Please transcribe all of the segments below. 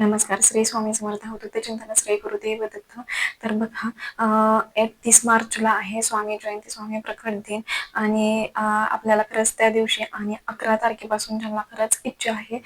नमस्कार. श्री स्वामी समर्थ होतो ते चिंतन श्री गुरुदेव दत्त. तर बघा एकतीस मार्चला आहे स्वामी जयंती स्वामी प्रकट दिन. आणि आपल्याला खरंच त्या दिवशी आणि अकरा तारखेपासून ज्यांना खरंच इच्छा आहे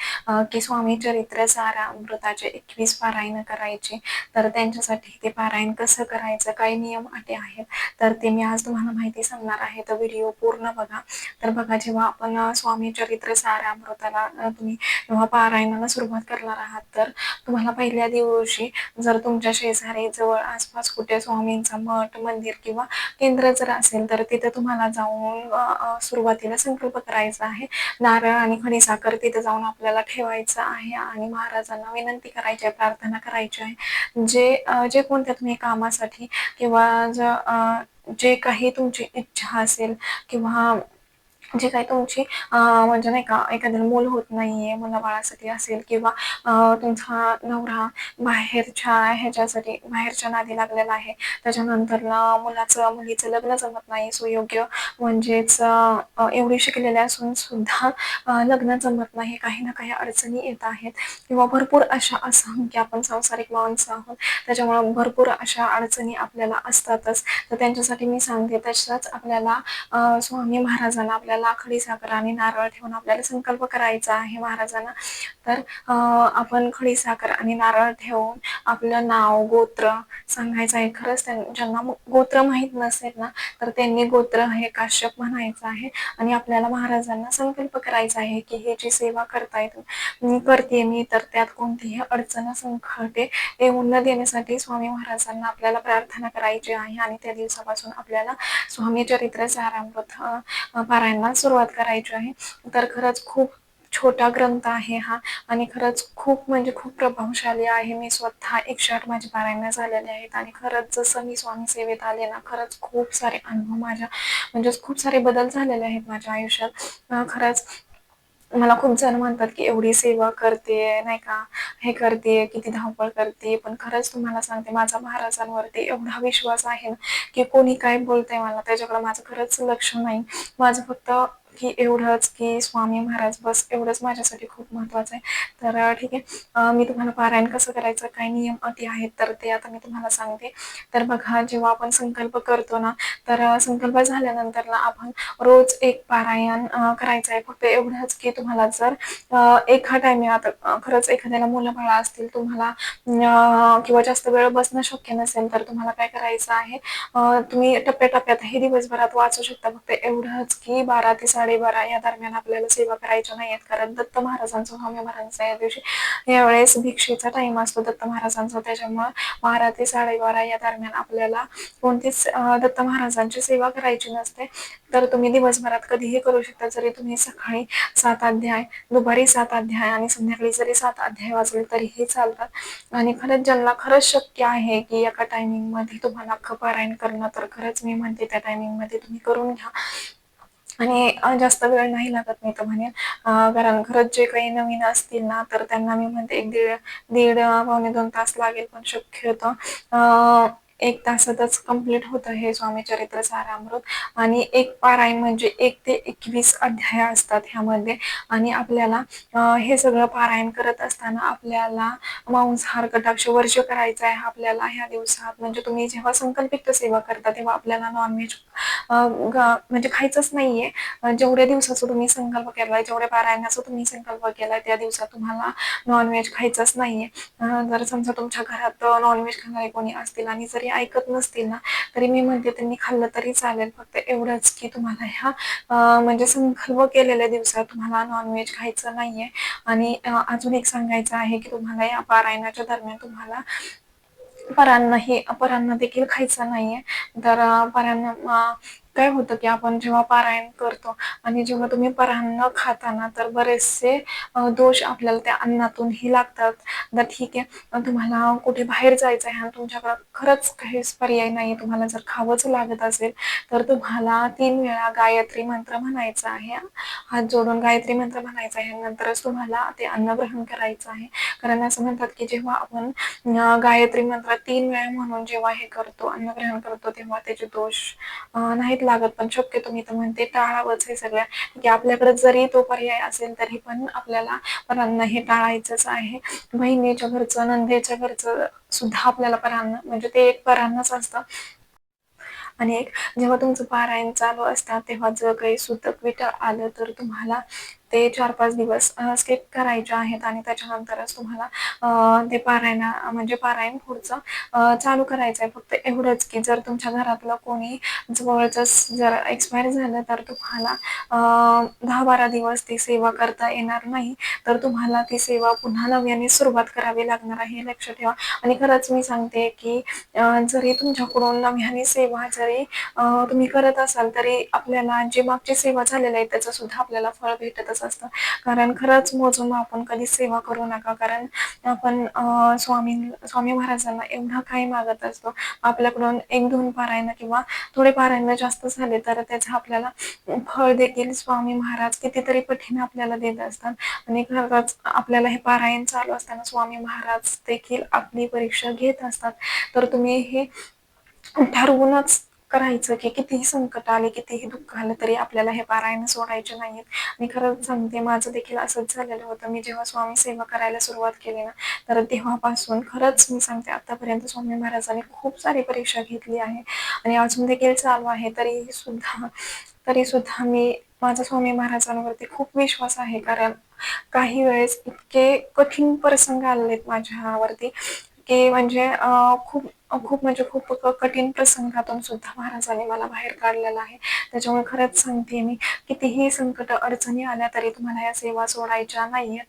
की स्वामी चरित्र सारा अमृताचे एकवीस पारायण करायचे तर त्यांच्यासाठी ते पारायण कसं करायचं काही नियम अटी आहेत. तर ते मी आज तुम्हाला माहिती सांगणार आहे. तर व्हिडिओ पूर्ण बघा. तर बघा जेव्हा आपण स्वामी चरित्र सारा अमृताला तुम्ही जेव्हा पारायणाला सुरुवात करणार आहात तर तुम्हाला पहिल्या दिवशी जर तुमच्या शेजारी जवळ आसपास कुठे स्वामींचा मठ मंदिर किंवा केंद्र जर असेल तर तिथे तुम्हाला जाऊन सुरुवातीला संकल्प करायचा आहे. नारळ आणि खडीसाखर तिथे जाऊन आपल्याला ठेवायचं आहे आणि महाराजांना विनंती करायची आहे प्रार्थना करायची आहे. जे जे कोणत्या तुम्ही कामासाठी किंवा जे काही तुमची इच्छा असेल किंवा जे काही तुमची म्हणजे नाही का एखाद्याला मूल होत नाहीये मुलाबाळासाठी असेल किंवा तुमचा नवरा बाहेरच्या ह्याच्यासाठी बाहेरच्या नादी लागलेला आहे त्याच्यानंतर मुलाचं मुलीचं लग्न जमत नाही सुयोग्य म्हणजेच एवढी शिकलेले असून सुद्धा लग्न जमत नाही काही ना काही अडचणी येत आहेत. किंवा भरपूर अशा असंख्य आपण सांसारिक माणसं आहोत त्याच्यामुळे भरपूर अशा अडचणी आपल्याला असतातच. तर त्यांच्यासाठी मी सांगते तशाच आपल्याला स्वामी महाराजांना आपल्याला खडी साखर आणि नारळ ठेवून आपल्याला संकल्प करायचा आहे महाराजांना. तर आपण खडी साखर आणि नारळ ठेवून आपलं नाव गोत्र सांगायचं आहे. खरंच ज्यांना गोत्र माहीत नसेल ना तर त्यांनी गोत्र हे काश्यप म्हणायचं आहे. आणि आपल्याला महाराजांना संकल्प करायचा आहे की हे जी सेवा करतायत मी करते मी तर त्यात कोणतीही अडचण संकटे येऊन न देण्यासाठी स्वामी महाराजांना आपल्याला प्रार्थना करायची आहे. आणि त्या दिवसापासून आपल्याला स्वामी चरित्र सारामृत पारायणाला सुरुवात करायची आहे. तर खरंच खूप छोटा ग्रंथ आहे हा. आणि खरंच खूप म्हणजे खूप प्रभावशाली आहे. मी स्वतः एकशे आठ माझे पारायण झालेले आहेत. आणि खरंच जसं मी स्वामी सेवेत आले ना खरंच खूप सारे अनुभव माझ्या म्हणजेच खूप सारे बदल झालेले आहेत माझ्या आयुष्यात. खरंच मला खूप जण म्हणतात की एवढी सेवा करते नाही का? हे करते किती धावपळ करते. पण खरंच तुम्हाला सांगते माझा महाराजांवरती एवढा विश्वास आहे की कोणी काय बोलतंय मला त्याच्याकडे माझं खरंच लक्ष नाही. माझं फक्त की एवढंच की स्वामी महाराज बस एवढंच माझ्यासाठी खूप महत्वाचं आहे. तर ठीक आहे. मी तुम्हाला पारायण कसं करायचं काय नियम अटी आहेत तर ते आता मी तुम्हाला सांगते. तर बघा जेव्हा आपण संकल्प करतो ना तर संकल्प झाल्यानंतर ना आपण रोज एक पारायण करायचं आहे. फक्त एवढंच की तुम्हाला जर एका टायमिंग आता खरंच एखाद्याला मुलं बाळा असतील तुम्हाला किंवा जास्त वेळ बसणं शक्य नसेल तर तुम्हाला काय करायचं आहे तुम्ही टप्प्याटप्प्यात हे दिवसभरात वाचू शकता. फक्त एवढंच की बारा ते साडेबारा या दरम्यान आपल्याला सेवा करायच्या नाही आहेत कारण दत्त महाराजांचा स्वामी महाराजांचा या दिवशी यावेळेस भिक्षेचा टाइम असतो दत्त महाराजांचा. त्याच्यामुळे बारा ते साडेबारा या दरम्यान आपल्याला कोणतीच दत्त महाराजांची सेवा करायची नसते. तर तुम्ही दिवसभरात कधीही करू शकता. जरी तुम्ही सकाळी सात अध्याय दुपारी सात अध्याय आणि संध्याकाळी जरी सात अध्याय वाचले तरीही चालतात. आणि खरंच ज्यांना खरंच शक्य आहे की एका टायमिंगमध्ये तुम्हाला अख्खं पारायण करणं तर खरंच मी म्हणते त्या टायमिंगमध्ये तुम्ही करून घ्या. आणि जास्त वेळ नाही लागत मी तर म्हणेन. कारण खरंच जे काही नवीन असतील ना तर त्यांना मी म्हणते एक दीड दीड पावणे दोन तास लागेल पण शक्यतो एक तासातच कंप्लीट होतं हे स्वामी चरित्र सारामृत. आणि एक पारायण म्हणजे एक ते एकवीस अध्याय असतात ह्यामध्ये. आणि आपल्याला हे सगळं पारायण करत असताना आपल्याला मांसाहार कटाक्ष वर्ष करायचा आहे. आपल्याला ह्या दिवसात म्हणजे तुम्ही जेव्हा संकल्पित सेवा करता तेव्हा आपल्याला नॉनव्हेज म्हणजे खायचंच नाहीये. जेवढ्या दिवसाचा तुम्ही संकल्प केलाय जेवढ्या पारायणाचा तुम्ही संकल्प केलाय त्या दिवसात तुम्हाला नॉनव्हेज खायचंच नाहीये. जर समजा तुमच्या घरात नॉनव्हेज खाणारे कोणी असतील आणि जरी ऐकत नसतील ना तरी मी म्हणते त्यांनी खाल्लं तरी चालेल. फक्त एवढंच की तुम्हाला ह्या म्हणजे संकल्प केलेल्या दिवसात तुम्हाला नॉनव्हेज खायचं नाहीये. आणि अजून एक सांगायचं आहे की तुम्हाला या पारायणाच्या दरम्यान तुम्हाला परांना हे परांना देखील खायचं नाहीये. तर परांना काय होतं की आपण जेव्हा पारायण करतो आणि जेव्हा तुम्ही परान्न खाताना तर बरेचसे दोष आपल्याला त्या अन्नातूनही लागतात. तर ठीक आहे तुम्हाला कुठे बाहेर जायचं आहे आणि तुमच्याकडं खरंच काहीच पर्याय नाही तुम्हाला जर खावंच लागत असेल तर तुम्हाला तीन वेळा गायत्री मंत्र म्हणायचा आहे. हात जोडून गायत्री मंत्र म्हणायचा आहे. नंतरच तुम्हाला ते अन्न ग्रहण करायचं आहे. कारण असं म्हणतात की जेव्हा आपण गायत्री मंत्र तीन वेळा म्हणून जेव्हा हे करतो अन्न ग्रहण करतो तेव्हा त्याचे दोष नाही नाहीत लागत पण शक्यतो मी तर म्हणते टाळावंच हे सगळ्या की आपल्याकडे जरी तो पर्याय असेल तरी पण आपल्याला परांना हे टाळायचंच आहे. बहिणीच्या घरचं नंदेच्या घरचं सुद्धा आपल्याला परांना म्हणजे ते एक परांनाच असतं. आणि एक जेव्हा तुमचं पारायण चालू असतात तेव्हा जर काही सुतक विट आलं तर तुम्हाला ते चार पाच दिवस स्किप करायचे आहेत आणि त्याच्यानंतरच तुम्हाला ते पारायणा म्हणजे पारायण पुढचं चालू करायचं आहे फक्त एवढंच की जर तुमच्या घरातलं कोणी जवळच जर एक्सपायर झालं तर तुम्हाला दहा बारा दिवस ती सेवा करता येणार नाही. तर तुम्हाला ती सेवा पुन्हा नव्याने सुरुवात करावी लागणार आहे लक्ष ठेवा. आणि खरंच मी सांगते की जरी तुमच्याकडून नव्याने सेवा जरी तुम्ही करत असाल तरी आपल्याला जी मागची सेवा झालेली आहे त्याचं सुद्धा आपल्याला फळ भेटत असतं. कारण खरंच मोजून आपण कधी सेवा करू नका. कारण आपण स्वामी स्वामी महाराजांना एवढा काही मागत असतो. आपल्याकडून एक दोन पारायण किंवा थोडे पारायण जास्त झाले तर त्याचं आपल्याला फळ देखील स्वामी महाराज कितीतरी पठीने आपल्याला देत असतात. आणि खरंच आपल्याला हे पारायण चालू असताना स्वामी महाराज देखील आपली परीक्षा घेत असतात. तर तुम्ही हे ठरवूनच करायचं की कितीही संकट आले कितीही दुःख आलं तरी आपल्याला हे पारायण सोडायचे नाहीत. मी खरंच सांगते माझं देखील असंच झालेलं होतं. मी जेव्हा स्वामी सेवा करायला सुरुवात केली ना तर तेव्हापासून खरंच मी सांगते आतापर्यंत स्वामी महाराजांनी खूप सारी परीक्षा घेतली आहे. आणि अजून देखील चालू आहे तरी सुद्धा तरी सुद्धा मी माझा स्वामी महाराजांवरती खूप विश्वास आहे. कारण काही वेळेस इतके कठीण प्रसंग आलेत माझ्यावरती की म्हणजे खूप खूप म्हणजे खूप कठीण प्रसंगातून सुद्धा महाराजांनी मला बाहेर काढलेलं आहे. त्याच्यामुळे खरंच सांगते मी कितीही संकट अडचणी आल्या तरी तुम्हाला या सेवा सोडायच्या नाहीयेत.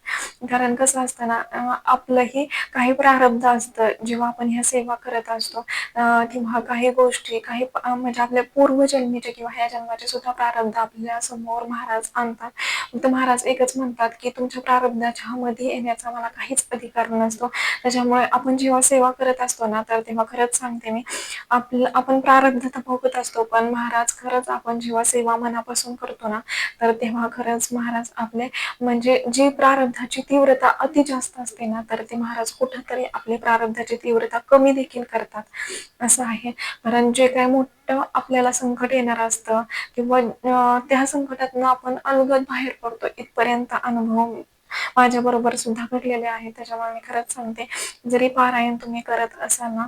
कारण कसं असतं ना आपलंही काही प्रारब्ध असतं जेव्हा आपण ह्या सेवा करत असतो किंवा काही गोष्टी काही म्हणजे आपल्या पूर्वजन्मीचे किंवा ह्या जन्माचे सुद्धा प्रारब्ध आपल्यासमोर महाराज आणतात. तर महाराज एकच म्हणतात की तुमच्या प्रारब्धाच्या मध्ये येण्याचा मला काहीच अधिकार नसतो. त्याच्यामुळे आपण जेव्हा सेवा करत असतो ना तर तेव्हा खरंच सांगते मी. आपलं आपण प्रारब्ध तर भोगत असतो पण महाराज खरंच आपण जेव्हा सेवा मनापासून करतो ना तर तेव्हा खरंच महाराज आपले म्हणजे जी प्रारब्धाची तीव्रता अति जास्त असते ना तर ते महाराज कुठंतरी आपली प्रारब्धाची तीव्रता कमी देखील करतात. असं आहे. कारण जे काय मोठं आपल्याला संकट येणार असतं किंवा त्या संकटातनं आपण अलगद बाहेर पडतो इथपर्यंत अनुभव माझ्या बरोबर सुद्धा घडलेले आहे. त्याच्यामुळे मी खरंच सांगते जरी पारायण तुम्ही करत असाल ना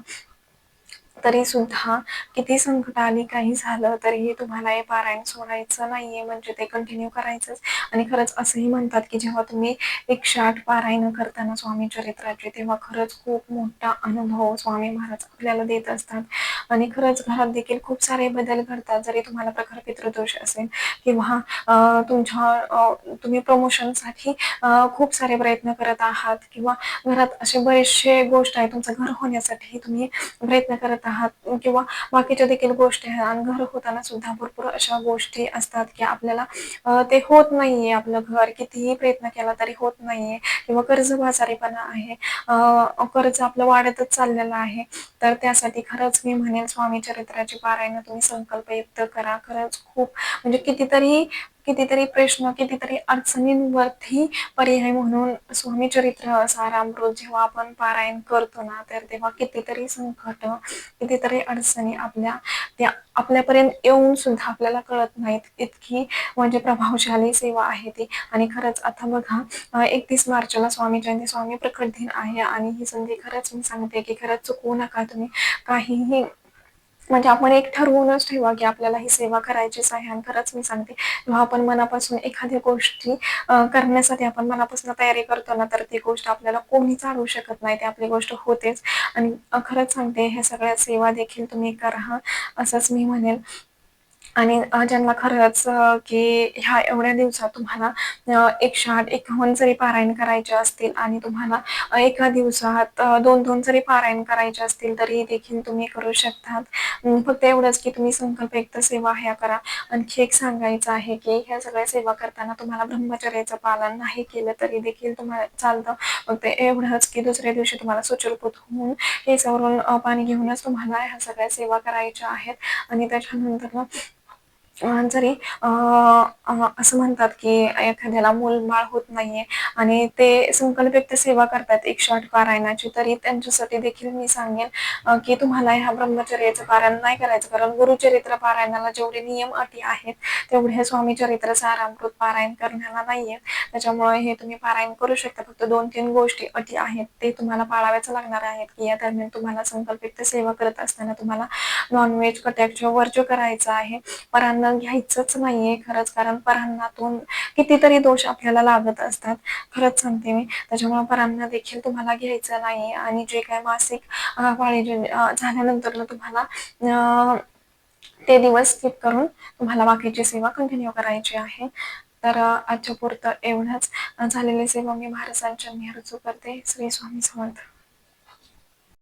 तरी सुद्धा किती संकट आली काही झालं तरीही तुम्हाला हे पारायण सोडायचं नाहीये. म्हणजे ते कंटिन्यू करायचंच. आणि खरंच असंही म्हणतात की जेव्हा तुम्ही एकशे आठ पारायण करताना स्वामी चरित्राचे तेव्हा खरंच खूप मोठा अनुभव स्वामी महाराज आपल्याला देत असतात. आणि खरंच घरात देखील खूप सारे बदल घडतात. जरी तुम्हाला प्रखर पितृदोष असेल किंवा तुमच्या तुम्ही प्रमोशनसाठी खूप सारे प्रयत्न करत आहात किंवा घरात असे बरेचसे गोष्ट आहे तुमचं घर होण्यासाठी तुम्ही प्रयत्न करत आहात किंवा बाकीच्या देखील गोष्टी आहेत आणि घर होताना सुद्धा भरपूर अशा गोष्टी असतात की आपल्याला ते होत नाहीये आपलं घर. कितीही प्रयत्न केला तरी होत नाहीये किंवा कर्जबाजारीपणा आहे कर्ज आपलं वाढतच चाललेलं आहे. तर त्यासाठी खरंच मी म्हणेन स्वामी चरित्राची पारायण तुम्ही संकल्पयुक्त करा. खरंच खूप म्हणजे कितीतरी कितीतरी प्रश्न कितीतरी अडचणींवरती पर्याय म्हणून स्वामी चरित्र सारामृत जेव्हा आपण पारायण करतो ना तर तेव्हा कितीतरी संकट कितीतरी अडचणी आपल्या त्या आपल्यापर्यंत येऊन सुद्धा आपल्याला कळत नाहीत इतकी म्हणजे प्रभावशाली सेवा आहे ती. आणि खरंच आता बघा एकतीस मार्चला स्वामी जयंती स्वामी प्रकट दिन आहे आणि ही संधी खरंच मी सांगते की खरंच चुकवू नका तुम्ही. काहीही म्हणजे आपण एक ठरवूनच ठेवा की आपल्याला ही सेवा करायचीच आहे आणि खरंच मी सांगते जेव्हा आपण मनापासून एखाद्या गोष्टी करण्यासाठी आपण मनापासून तयारी करतो ना तर ती गोष्ट आपल्याला कोणी चालवू शकत नाही ते आपली गोष्ट होतेच. आणि खरंच सांगते ह्या सगळ्या सेवा देखील तुम्ही करा असंच मी म्हणेल आणि ज्यांना खरंच की ह्या एवढ्या दिवसात तुम्हाला एकशे आठ एकावन्न जरी पारायण करायचे असतील आणि तुम्हाला एका दिवसात दोन दोन जरी पारायण करायचे असतील तरी देखील तुम्ही करू शकतात. फक्त एवढंच की तुम्ही संकल्प एकतर सेवा ह्या करा. आणखी एक सांगायचं आहे की ह्या सगळ्या सेवा करताना तुम्हाला ब्रह्मचर्याचं पालन नाही केलं तरी देखील तुम्हाला चालतं. फक्त एवढंच की दुसऱ्या दिवशी तुम्हाला सुचलपूत होऊन केसावरून पाणी घेऊनच तुम्हाला ह्या सगळ्या सेवा करायच्या आहेत. आणि त्याच्यानंतर जरी असं म्हणतात की एखाद्याला मूलबाळ होत नाहीये आणि ते संकल्पयुक्त सेवा करतात एक शॉर्ट पारायणाची तरी त्यांच्यासाठी देखील मी सांगेन की तुम्हाला ह्या ब्रह्मचर्याचं पारायण नाही करायचं. कारण गुरुचरित्र पारायणाला जेवढे नियम अटी आहेत तेवढे हे स्वामी चरित्र सारामृत पारायण करण्याला नाहीये. त्याच्यामुळे हे तुम्ही पारायण करू शकता. फक्त दोन तीन गोष्टी अटी आहेत ते तुम्हाला पाळाव्याच लागणार आहेत की या दरम्यान तुम्हाला संकल्पित सेवा करत असताना तुम्हाला नॉनव्हेज कट्याक्ष वर्ज करायचं आहे. परांना घ्यायचंच नाहीये खरंच. कारण परांनातून कितीतरी दोष आपल्याला लागत असतात. खरंच सांगते मी. त्याच्यामुळे परांना देखील तुम्हाला घ्यायचं नाही आणि जे काय मासिक पाळी झाल्यानंतर तुम्हाला ते दिवस स्किप करून तुम्हाला बाकीची सेवा कंटिन्यू करायची आहे. तर आजच्या पुरतं एवढंच. झालेली सेवा मी महाराजांच्या निहार करते. श्री स्वामी समर्थ.